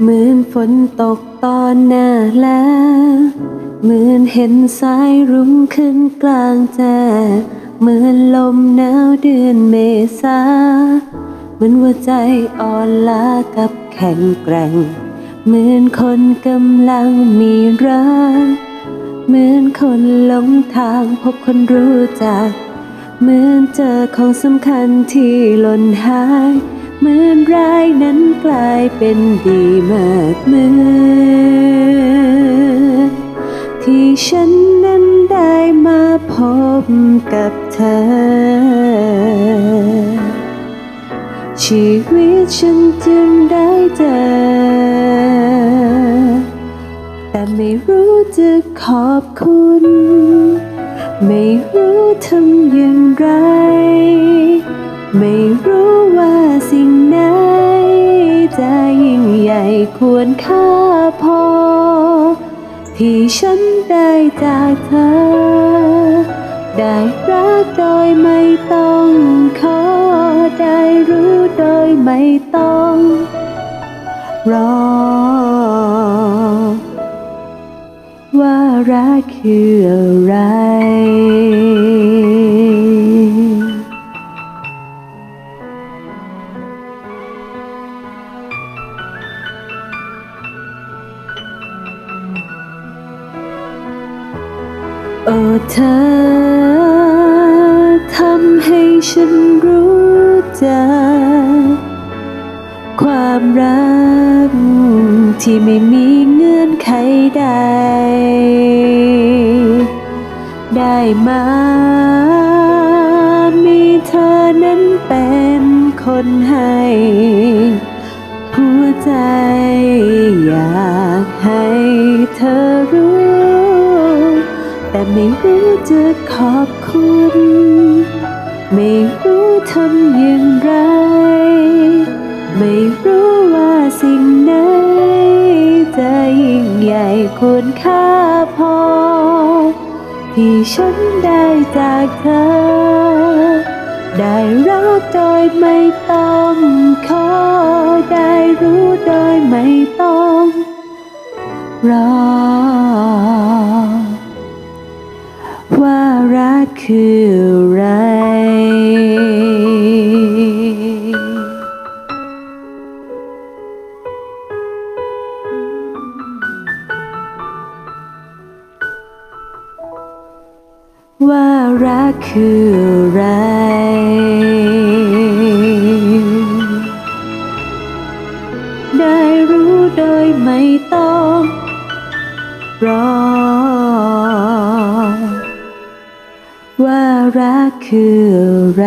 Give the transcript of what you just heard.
เหมือนฝนตกตอนหน้าแล้งเหมือนเห็นสายรุ้งขึ้นกลางแจ้งเหมือนลมหนาวเดือนเมษาเหมือนหัวใจอ่อนล้ากับแข็งแกร่ง เหมือนคนกำลังมีรักเหมือนคนหลงทางพบคนรู้จัก เหมือนเจอของสำคัญที่หล่นหาย เหมือนร้ายนั้นกลายเป็นดีมากเมือ ที่ฉันนั้นได้มาพบกับเธอ ชีวิตฉันจึงได้เจอ แต่ไม่รู้จะขอบคุณ ไม่รู้ทำอย่างไร ไม่รู้ ควรค่าพอ ที่ฉันได้จากเธอ ได้รักโดยไม่ต้องขอ ได้รู้โดยไม่ต้องรอ ว่ารักคืออะไร โอ้เธอทำให้ฉันรู้จักความรักที่ไม่มีเงื่อนไขใด ได้มามีเธอนั้นเป็นคนให้หัวใจอยากให้เธอ แต่ไม่รู้จะขอบคุณ ไม่รู้ทำอย่างไร ไม่รู้ว่าสิ่งไหนจะยิ่งใหญ่ควรค่าพอ ที่ฉันได้จากเธอ ได้รักโดยไม่ต้องขอ รักคืออะไร ว่ารักคืออะไร ได้รู้โดยไม่ต้องรอ รักคืออะไร